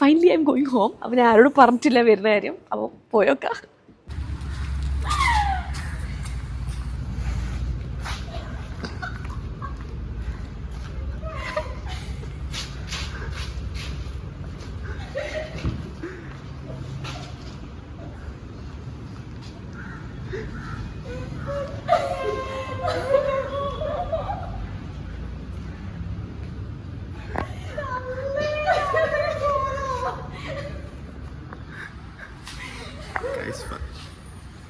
Finally I am going home അവൻ ആരോടും പറഞ്ഞിട്ടില്ല വരുന്ന കാര്യം. അപ്പോൾ പോയോക്ക Guys, fun.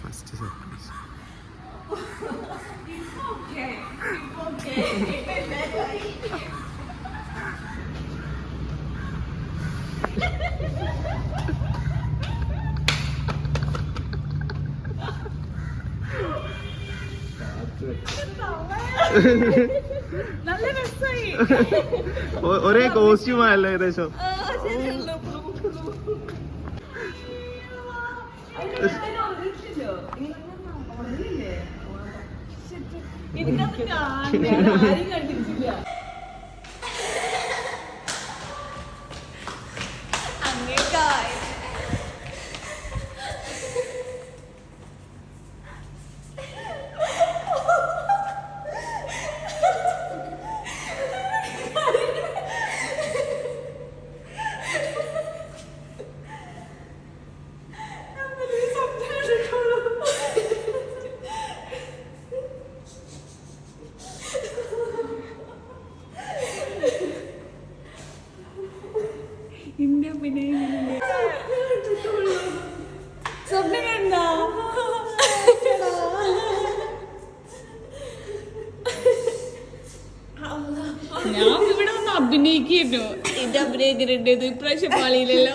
First surprise. നല്ല രസമായി ഒ- ഒരേ ആരും ഏകദേശം ഞാൻ ഇവിടെ ഒന്ന് അഭിനയിക്കുന്നു എന്റെ അഭിനയിക്കുന്നുണ്ട്. ഇപ്രാവശ്യം പാളിയില്ലല്ലോ.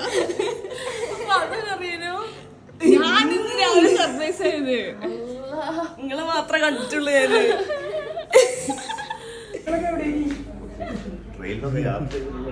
ഞാൻ ഇന്ന് രാവിലെ സർപ്രൈസ് ആയത്. നിങ്ങളെ മാത്രമേ കണ്ടിട്ടുള്ളൂ ഞാൻ ട്രെയിനിലൊക്കെ യാത്ര ചെയ്തിട്ടുള്ള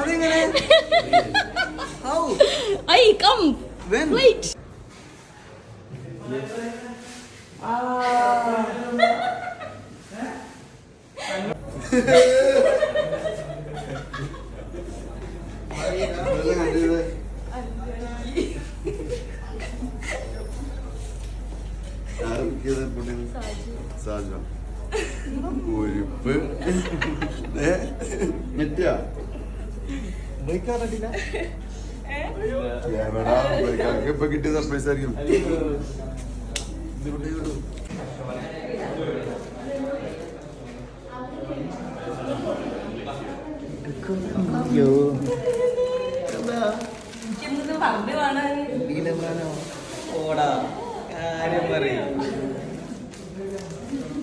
അതെങ്ങനെ? ഹൗ? I come. വെയിറ്റ് സാജ. ഒരിപ്പ്. മെറ്റാ എവിടാ ബൈക്കാർക്ക് ഇപ്പൊ കിട്ടിയ സർപ്രൈസ് ആയിരിക്കും. ഇടൂ. ഓടാ. കാര്യം പറയും. Thank you.